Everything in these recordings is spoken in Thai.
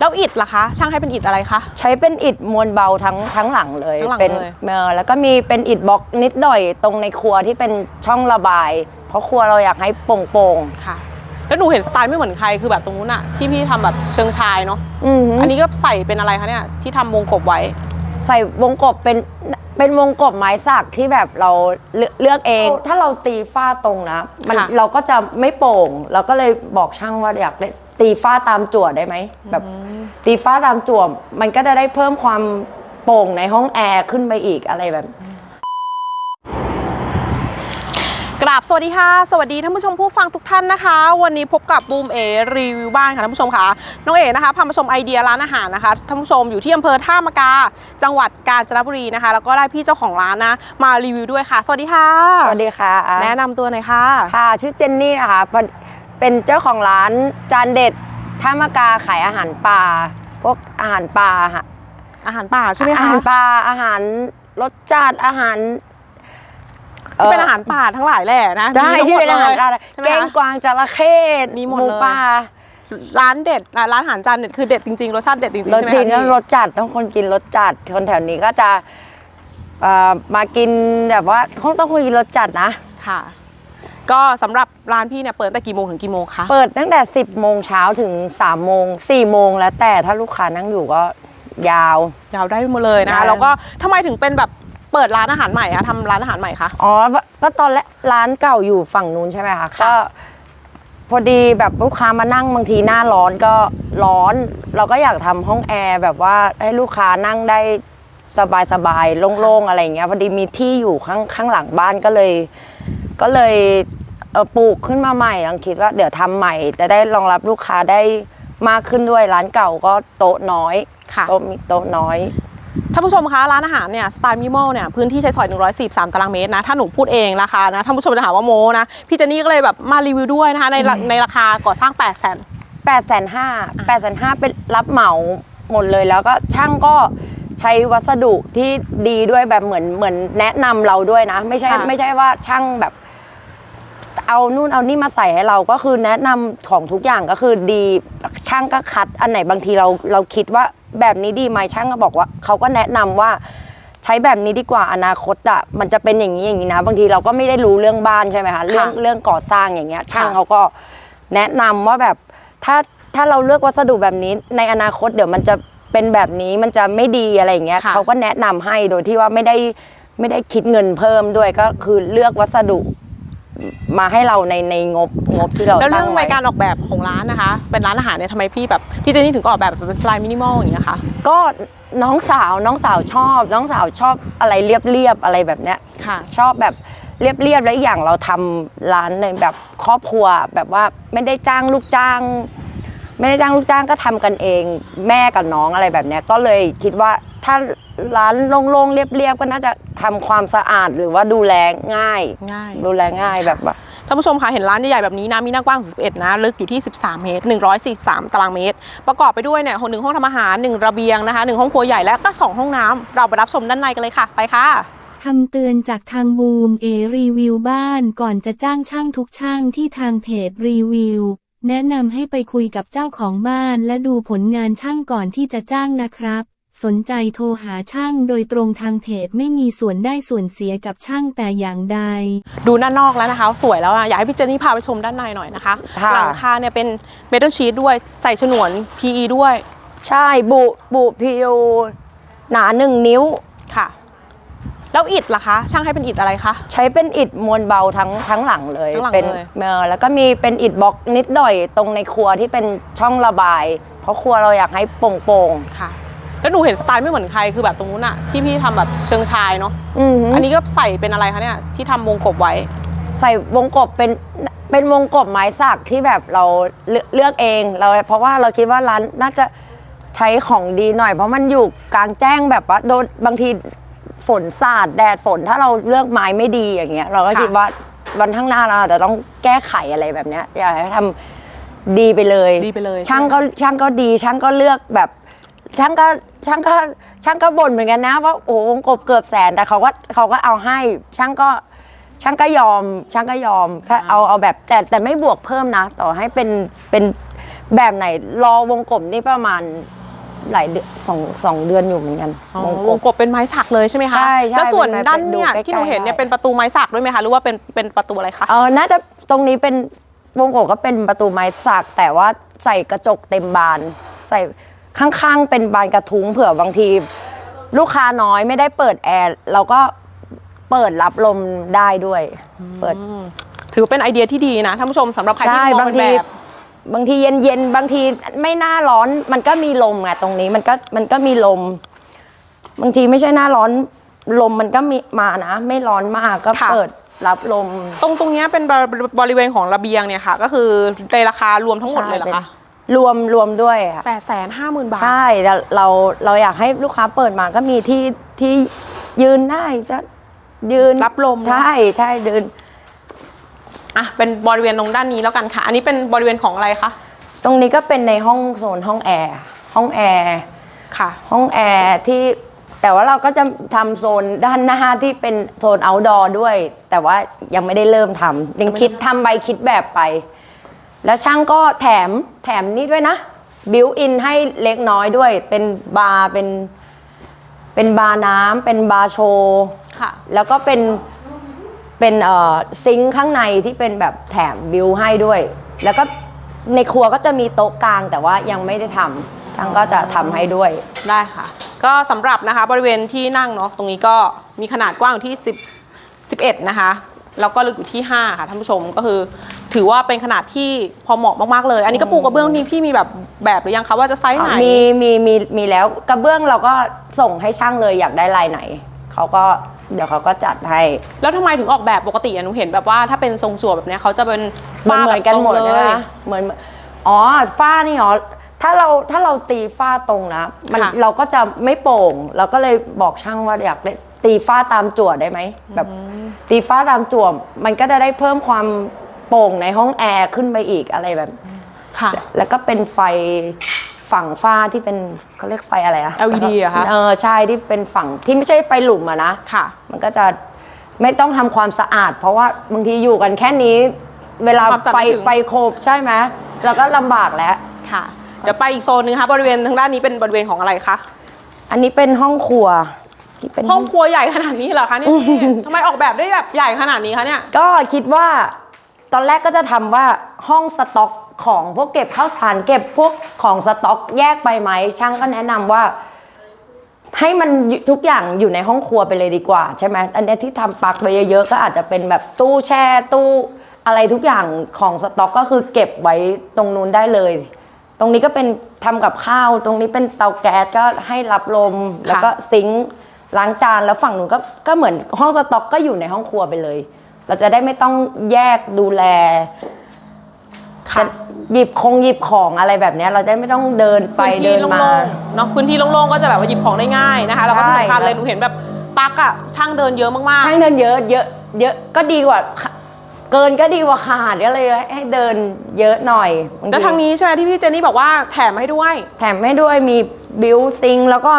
แล้วอิฐล่ะคะ ช่างให้เป็นอิฐอะไรคะ ใช้เป็นอิฐมวลเบาทั้งทั้งหลังเลยทั้งหลังเป็นเลยเออแล้วก็มีเป็นอิฐบล็อกนิดหน่อยตรงในครัวที่เป็นช่องระบาย เพราะครัวเราอยากให้โปร่งค่ะ แล้วหนูเห็นสไตล์ไม่เหมือนใครคือแบบตรงนู้นอะที่พี่ทำแบบเชิงชายเนาะๆอือหืออันนี้ก็ใส่เป็นอะไรคะเนี่ยที่ทำวงกบไว้ ใส่วงกบเป็นเป็นวงกบไม้สักที่แบบเราเลือกเลือกเอง ถ้าเราตีฝ้าตรงนะ มันค่ะ เราก็จะไม่โป่ง เราก็เลยบอกช่างว่าอยากได้ ตีฝ้าตามจั่วได้ไหมแบบตีฝ้าตามจั่วมันก็จะได้เพิ่มความโป่งในห้องแอร์ขึ้นไปอีกอะไรแบบกราบสวัสดีค่ะ สวัสดีท่านผู้ชมผู้ฟังทุกท่านนะคะ วันนี้พบกับบูมเอรีวิวบ้านค่ะท่านผู้ชมค่ะน้องเอ๋นะคะพามาชมไอเดียร้านอาหารนะคะท่านผู้ชมอยู่ที่อำเภอท่ามะกา จังหวัดกาญจนบุรีนะคะ แล้วก็ได้พี่เจ้าของร้านนะ มารีวิวด้วยค่ะ สวัสดีค่ะ สวัสดีค่ะ แนะนำตัวหน่อยค่ะ ค่ะ ชื่อเจนนี่นะคะ เป็นเป็นเจ้าของร้านจานเด็ดท่ามะกาขายอาหารป่าพวกอาหารป่าค่ะอาหารป่าใช่ไหมอาคะหารป่าอาหารรสจัดอาหารที่เป็นอาหารป่าทั้งหลายแหละนะใช่มีที่ทั้งหมเป็นดอาหารเลยป่าใช่ไหมแกงคะ กวางจระเข้มีหมดหมูเลยป่าร้านเด็ดอะร้านอาหารจานเด็ดคือเด็ดจริงๆรสชาติเด็ดจริงๆรสใช่ไหมดีคะแล้วพี่รสจัดต้องคนกินรสจัดคนแถวนี้ก็จะเอ่อมากินแบบว่าต้องต้องคนกินรสจัดนะ ค่ะ ก็สำหรับร้านพี่เนี่ยเปิดตั้งแต่กี่โมงถึงกี่โมงคะ เปิดตั้งแต่ 10 โมงเช้าถึง 3 โมง 4 โมงแล้วแต่ถ้าลูกค้านั่งอยู่ก็ยาว ยาวได้หมดเลยนะได้ คะแล้วก็ทำไมถึงเป็นแบบเปิดร้านอาหารใหม่อะทำร้านอาหารใหม่คะ อ๋อ ก็ตอนแรกร้านเก่าอยู่ฝั่งนู้นใช่ไหมคะค่ะ ก็พอดีแบบลูกค้ามานั่งบางทีหน้าร้อนก็ร้อน เราก็อยากทำห้องแอร์แบบว่าให้ลูกค้านั่งได้สบายๆโล่งๆอะไรอย่างเงี้ยพอดีมีที่อยู่ข้างข้างหลังบ้านก็เลย ก็เลยเอ่อ ปลูกขึ้นมาใหม่ลังคิดว่าเดี๋ยวทำใหม่จะได้รองรับลูกค้าได้มากขึ้นด้วยร้านเก่าก็โต๊ะน้อยค่ะโต๊ะมีโต๊ะน้อยท่านผู้ชมคะร้านอาหารเนี่ยสไตล์มินิมอลเนี่ยพื้นที่ใช้สอย 143 ตารางเมตรนะถ้าหนูพูดเองราคานะท่านผู้ชมจะหาว่าโมนะพี่เจนนี่ก็เลยแบบมารีวิวด้วยนะคะในราในราคาก่อสร้าง 8 0 0 0 0 0แปดแสนห้าแปดแสนห้าเป็นรับเหมาหมดเลยแล้วก็ช่างก็ใช้วัสดุที่ดีด้วยแบบเหมือนเหมือนแนะนำเราด้วยนะ ไม่ใช่ค่ะไม่ใช่ว่าช่างแบบ เอานู่นเอานี่มาใส่ให้เราก็คือแนะนำของทุกอย่างก็คือดีช่างก็คัดอันไหนบางทีเราเราคิดว่าแบบนี้ดีไหมช่างก็บอกว่าเขาก็แนะนำว่า ใช้แบบนี้ดีกว่าอนาคตอะมันจะเป็นอย่างนี้อย่างนี้นะ บางทีเราก็ไม่ได้รู้เรื่องบ้านใช่ไหมคะเรื่องเรื่องก่อสร้างอย่างเงี้ย ช่างเขาก็แนะนำว่าแบบถ้าถ้าเราเลือกวัสดุแบบนี้ ในอนาคตเดี๋ยวมันจะเป็นแบบนี้มันจะไม่ดีอะไรอย่างเงี้ยค่ะ เขาก็แนะนำให้โดยที่ว่าไม่ได้ไม่ได้คิดเงินเพิ่มด้วยก็คือเลือกวัสดุ มาให้เราในในงบงบที่เราแล้วเรื่ตั้องงในไว้การออกแบบของร้านนะคะ เป็นร้านอาหารเนี่ยทำไมพี่แบบพี่เจนนี่ถึงออกแบบเป็นสไตล์มินิมอลอย่างเงี้ยคะ ก็น้องสาวน้องสาวชอบ น้องสาวชอบอะไรเรียบๆอะไรแบบเนี้ยค่ะ ชอบแบบเรียบๆแล้วอีกอย่างเราทำร้านในแบบครอบครัวแบบว่าไม่ได้จ้างลูกจ้าง ไม่ได้จ้างลูกจ้างก็ทำกันเอง แม่กับน้องอะไรแบบเนี้ยก็เลยคิดว่า ถ้าร้านโล่งๆเรียบๆก็น่าจะทำความสะอาดหรือว่าดูแลง่าย ง่าย ดูแลง่ายแบบว่า ท่านผู้ชมคะเห็นร้านใหญ่ๆแบบนี้นะมีหน้ากว้าง 11 นะ ลึกอยู่ที่ 13 เมตร 143 ตารางเมตร ประกอบไปด้วยเนี่ยหนึ่งห้องทำอาหาร 1 ระเบียงนะคะหนึ่งห้องครัวใหญ่และก็ 2 ห้องน้ำเราไปรับชมด้านในกันเลยค่ะ ไปค่ะ คำเตือนจากทางบูมเอรีวิวบ้านก่อนจะจ้างช่างทุกช่างที่ทางเพจรีวิว แนะนำให้ไปคุยกับเจ้าของบ้านและดูผลงานช่างก่อนที่จะจ้างนะครับ สนใจโทรหาช่างโดยตรงทางเพจไม่มีส่วนได้ส่วนเสียกับช่างแต่อย่างใด ดูด้านนอกแล้วนะคะ สวยแล้วนะอยากให้พี่เจนนี่พาไปชมด้านในหน่อยนะคะ ค่ะ หลังคาเนี่ยเป็นเมทัลชีตด้วยใส่ฉนวน PE ด้วยใช่บุบุพิวหนาหนึ่งนิ้ว ค่ะ แล้วอิฐล่ะคะ ช่างให้เป็นอิฐอะไรคะ ใช้ใช้เป็นอิฐมวลเบาทั้งทั้งหลังเลยทั้งหลังเป็นเลย เออแล้วก็มีเป็นอิฐบล็อกนิดหน่อยตรงในครัวที่เป็นช่องระบาย เพราะครัวเราอยากให้โปร่งค่ะ แล้วหนูเห็นสไตล์ไม่เหมือนใครคือแบบตรงนู้นอะที่พี่ทำแบบเชิงชายเนาะๆอือหืออันนี้ก็ใส่เป็นอะไรคะเนี่ยที่ทำวงกบไว้ ใส่วงกบเป็นเป็นวงกบไม้สักที่แบบเราเลือกเลือกเองเราเพราะว่าเราคิดว่าร้านน่าจะใช้ของดีหน่อย เพราะมันอยู่กลางแจ้งแบบว่าโดนบางทีฝนสาดแดดฝนถ้าเราเลือกไม้ไม่ดีอย่างเงี้ย เราก็ค่ะคิดว่าวันข้างหน้าเราอาจจะต้องแก้ไขอะไรแบบเนี้ยอยากให้ทำดีไปเลยดีไปเลยช่างใไหมก็ช่างก็ดีช่างก็เลือกแบบ ช่างก็ช่างก็ช่างก็บ่นเหมือนกันนะว่าโอ้วงกบเกือบแสนแต่เขาก็เขาก็เอาให้ ช่างก็ช่างก็ยอม ช่างก็ยอมถ้าเอาเอาแบบแต่แต่ไม่บวกเพิ่มนะ ต่อให้เป็นเป็นแบบไหนรอวงกลมนี่ประมาณหลายเดือนสองสองเดือนอยู่เหมือนกันอ๋อวงวกลงมกบเป็นไม้สักเลยใช่ไหมคะใช่ใช่แล้วส่วนเป็นไม้ด้านเนี่ยดูใกล้ๆที่หนูเห็นเนี่ยได้เป็นประตูไม้สักด้วยไหมคะหรือว่าเป็นเป็นประตูอะไรคะเออน่าจะตรงนี้เป็นวงกลมก็เป็นประตูไม้สัก แต่ว่าใส่กระจกเต็มบานใส่ ข้างๆ เป็นบานกระทุ้งเผื่อบางที ลูกค้าน้อยไม่ได้เปิดแอร์เราก็เปิดรับลมได้ด้วย เปิดถือเป็นไอเดียที่ดีนะท่านผู้ชมสำหรับใครที่ใช่มองบางเป็นทีแบบบางทีเย็นเย็นๆบางทีไม่หน้าร้อน มันก็มีลมไงตรงนี้มันก็มันก็มีลม บางทีไม่ใช่หน้าร้อนลมมันก็มีมานะ ไม่ร้อนมากก็เปิดรับลม ตรงตรงเนี้ยเป็นบริบริเวณของระเบียงเนี่ยค่ะ ก็คือในราคารวมทั้งหมดเลยเหรอคะ รวมรวมด้วยค่ะแปดแสนห้าหมื่นบาท ใช่แต่เราเราอยากให้ลูกค้าเปิดมาก็มีที่ที่ยืนได้จะยืนรับลมเนอะใช่ใช่ยืนอะเป็นบริเวณตรงด้านนี้แล้วกันค่ะ อันนี้เป็นบริเวณของอะไรคะตรงนี้ก็เป็นในห้องโซนห้องแอร์ห้องแอร์ค่ะ ห้องแอร์ที่แต่ว่าเราก็จะทำโซนด้านหน้าที่เป็นโซน outdoor ด้วย แต่ว่ายังไม่ได้เริ่มทำยังคิดทำใบคิดแบบไป แล้วช่างก็แถมแถมนี่ด้วยนะ บิวอินให้เล็กน้อยด้วย เป็นบาร์เป็น เป็นบาร์น้ำเป็นบาร์โชว์ค่ะ แล้วก็เป็น เป็นเอ่อซิงค์ข้างในที่เป็นแบบแถมบิวให้ด้วย แล้วก็ในครัวก็จะมีโต๊ะกลางแต่ว่ายังไม่ได้ทำช่างก็จะทำให้ด้วย ได้ค่ะ ก็สำหรับนะคะบริเวณที่นั่งเนาะตรงนี้ก็มีขนาดกว้างอยู่ที่10 11 นะคะ แล้วก็ลึกอยู่ที่ 5 ค่ะท่านผู้ชมก็คือ ถือว่าเป็นขนาดที่พอเหมาะมากๆเลย อันนี้ก็ปูกระเบื้องนี้พี่มีแบบแบบหรือยังคะว่าจะไซส์ไหน มีมีมีมีแล้วกระเบื้องเราก็ส่งให้ช่างเลยอยากได้ลายไหนเขาก็เดี๋ยวเขาก็จัดให้ แล้วทำไมถึงออกแบบปกติอะหนูเห็นแบบว่าถ้าเป็นทรงจั่วแบบเนี้ยเขาจะเป็นมันฝ้าเหมือนกันหมดแบบตรงนะเหมือนอ๋อฝ้านี่เหรอถ้าเราถ้าเราตีฝ้าตรงนะมันเราก็จะไม่โป่ง เราก็เลยบอกช่างว่าอยากได้ตีฝ้าตามจั่วได้ไหมแบบ ตีฝ้าตามจั่วมันก็จะได้เพิ่มความ โป่งในห้องแอร์ขึ้นไปอีกอะไรแบบค่ะ แล้วก็เป็นไฟฝั่งฝ้าที่เป็นเขาเรียกไฟอะไรอะ LED เหรอคะเออใช่ที่เป็นฝั่งที่ไม่ใช่ไฟหลุมอะนะค่ะ มันก็จะไม่ต้องทำความสะอาด เพราะว่าบางทีอยู่กันแค่นี้ เวลาความจัดไฟไม่ถึงไฟโคบใช่ไหมเราก็ลำบากแล้วค่ะ เดี๋ยวไปอีกโซนนึงค่ะบริเวณทางด้านนี้เป็นบริเวณของอะไรคะอันนี้เป็นห้องครัวที่เป็นห้องครัวใหญ่ขนาดนี้เหรอคะเนี่ยพี่ทำไมออกแบบได้แบบใหญ่ขนาดนี้คะเนี่ยก็คิดว่า ตอนแรกก็จะทำว่าห้องสต็อกของพวกเก็บข้าวสารเก็บพวกของสต็อกแยกไปไหมช่างก็แนะนำว่า ให้มันทุกอย่างอยู่ในห้องครัวไปเลยดีกว่าใช่ไหมอันเนี้ยที่ทำปักไว้เยอะๆก็อาจจะเป็นแบบตู้แช่ตู้อะไรทุกอย่างของสต็อกก็คือเก็บไว้ตรงนู้นได้เลย ตรงนี้ก็เป็นทำกับข้าว ตรงนี้เป็นเตาแก๊สก็ให้รับลมแล้วก็ซิงค์ล้างจานแล้วฝั่งนู้นก็ก็เหมือนห้องสต็อกก็อยู่ในห้องครัวไปเลย เราจะได้ไม่ต้องแยกดูแลค่ะจะหยิบคงหยิบของอะไรแบบเนี้ยเราจะไม่ต้องเดินไปพื้นเดิที่นโล่มางๆเนาะพื้นที่โล่งๆก็จะแบบว่าหยิบของได้ง่ายนะคะแล้วก็ใช่ที่สำคัญเลยครับหนูเห็นแบบปลั๊กอะช่างเดินเยอะมากช่างเดินเยอะเยอะเยอะก็ดีกว่าขาเกินก็ดีกว่าขาดก็เลยให้เดินเยอะหน่อยบๆแล้วทางนี้ใช่ไหมที่พี่เจนนี่บอกว่าแถมให้ด้วย แถมให้ด้วยมีบิวซิงแล้วก็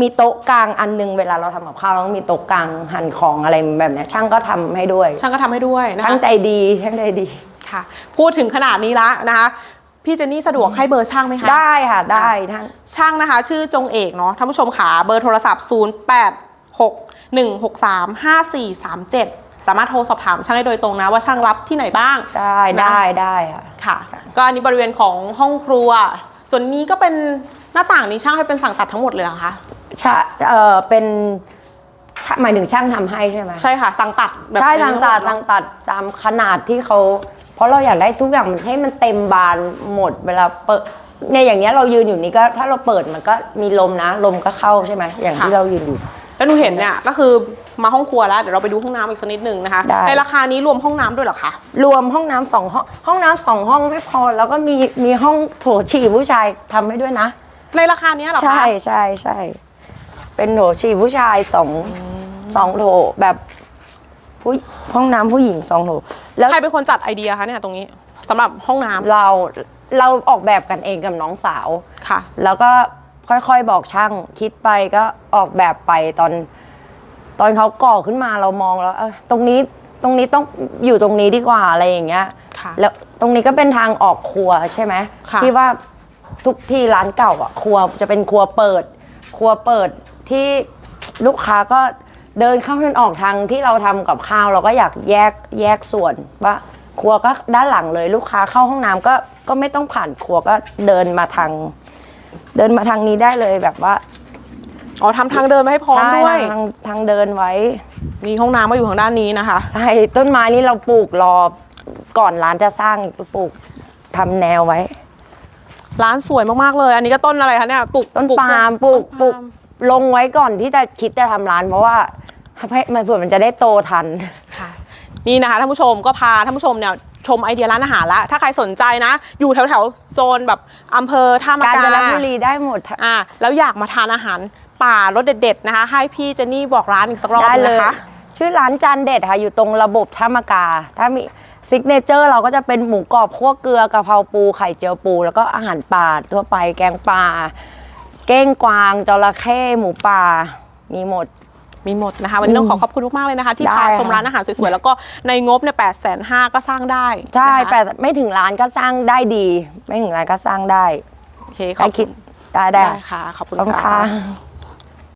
มีโต๊ะกลางอันหนึงเวลาเราทำกับข้าวเราต้องมีโต๊ะกลางหั่นของอะไรแบบเนี้ยช่างก็ทำให้ด้วย ช่างก็ทำให้ด้วยนะช่างคะใจดีช่างใจดี ค่ะ พูดถึงขนาดนี้ละนะคะ พี่เจนนี่สะดวกให้เบอร์ช่างไหมคะ ได้ค่ะได้ทั้ง ช่างนะคะ ชื่อจงเอกเนาะท่านผู้ชมขาเบอร์โทรศัพท์ 0 8 6 1 6 3 5 4 3 7 สามารถโทรสอบถามช่างได้โดยตรงนะ ว่าช่างรับที่ไหนบ้างได้นะได้ได้ค่ะค่ะ ก็อันนี้บริเวณของห้องครัว ส่วนนี้ก็เป็นหน้าต่างนี้ช่างให้เป็นสั่งตัดทั้งหมดเลยเหรอคะ ชะเออเป็นช่างหมายถึงช่างทำให้ใช่ไหมใช่ค่ะ สั่งตัดแบบใช่นี้ทางตัดทั้ทางหมดตัดตามขนาดที่เขาเพราะเราอยากได้ทุกอย่างมันให้มันเต็มบานหมดเวลาเปิดเนี่ยอย่างเงี้ยเรายืนอยู่นี่ก็ถ้าเราเปิดมันก็มีลมนะ ลมก็เข้าใช่ไหมอย่างที่เรายืนอยู่ แล้วหนูเห็นเนี่ยก็คือมาห้องครัวแล้วเดี๋ยวเราไปดูห้องน้ำอีกสักนิดหนึ่งนะคะได้ ในราคานี้รวมห้องน้ำด้วยเหรอคะ รวมห้องน้ำสองห้องห้องน้ำสองห้องไม่พอ แล้วก็มีมีห้องโถฉี่ผู้ชายทำให้ด้วยนะ ในราคานี้เหรอคะ ใช่ใช่ใช่ เป็นโถฉี่ผู้ชายสองสองโถแบบผู้ห้องน้ำผู้หญิงสองโถแล้ว ใครเป็นคนจัดไอเดียคะเนี่ยตรงนี้สำหรับห้องน้ำเราเราออกแบบกันเองกับน้องสาว ค่ะ แล้วก็ค่อยๆบอกช่างคิดไปก็ออกแบบไปตอน ตอนเขาก่อขึ้นมาเรามองแล้วเอ้ยตรงนี้ตรงนี้ต้องอยู่ตรงนี้ดีกว่าอะไรอย่างเงี้ยค่ะ แล้วตรงนี้ก็เป็นทางออกครัวใช่ไหมค่ะ ที่ว่าทุกที่ร้านเก่าอะครัวจะเป็นครัวเปิด ครัวเปิด ที่ลูกค้าก็เดินเข้าเดินออกทางที่เราทำกับข้าวเราก็อยากแยกแยกส่วนว่าครัวก็ด้านหลังเลยลูกค้าเข้าห้องน้ำก็ก็ไม่ต้องผ่านครัวก็เดินมาทาง เดินมาทางนี้ได้เลยแบบว่าอ๋อทำทางเดินมาให้พร้อมใช่ด้วย ทางทางเดินไว้ นี่ห้องน้ำมาอยู่ทางด้านนี้นะคะ ใช่ต้นไม้นี่เราปลูกรอก่อนร้านจะสร้างปลูกทำแนวไว้ ร้านสวยมากๆเลย อันนี้ก็ต้นอะไรคะเนี่ยปลูกต้นลูปาล์มปลูกต้นปลูกา ล์มลงไว้ก่อนที่จะคิดจะทำร้าน เพราะว่าให้มันเผื่อมันจะได้โตทัน ค่ะนี่นะคะท่านผู้ชมก็พาท่านผู้ชมเนี่ยชมไอเดียร้านอาหารแล้วถ้าใครสนใจนะ อยู่แถวแถวๆโซนแบบอำเภอท่ามะการกาจนบุรีได้หมด อ่าแล้วอยากมาทานอาหารป่ารสเด็ดๆนะคะ ให้พี่เจนนี่บอกร้านอีกสักรอบได้หนึ่งเลยนะคะ ชื่อร้านจานเด็ดค่ะ อยู่ตรงระบบท่ามากา ถ้ามีซิกเนเจอร์เราก็จะเป็นหมูกรอบคั่วเกลือกะเพราปูไข่เจียวปู แล้วก็อาหารป่าทั่วไปแกงป่า เก้งกวางจระเข้หมูป่า มีหมด มีหมดนะคะ วันนี้ต้องขอขอบคุณมากๆเลยนะคะ ที่ได้พาชมค่ะ ร้านอาหารสวยๆ แล้วก็ในงบเนี่ยแปดแสนห้าก็สร้างได้ใช่นะคะแต่ไม่ถึงร้านก็สร้างได้ดี ไม่ถึงร้านก็สร้างได้โอเคขใครอบคิคุดณได้ได้ได้ค่ะ ขอบคุณขอบคุณค่ะ ค่ะ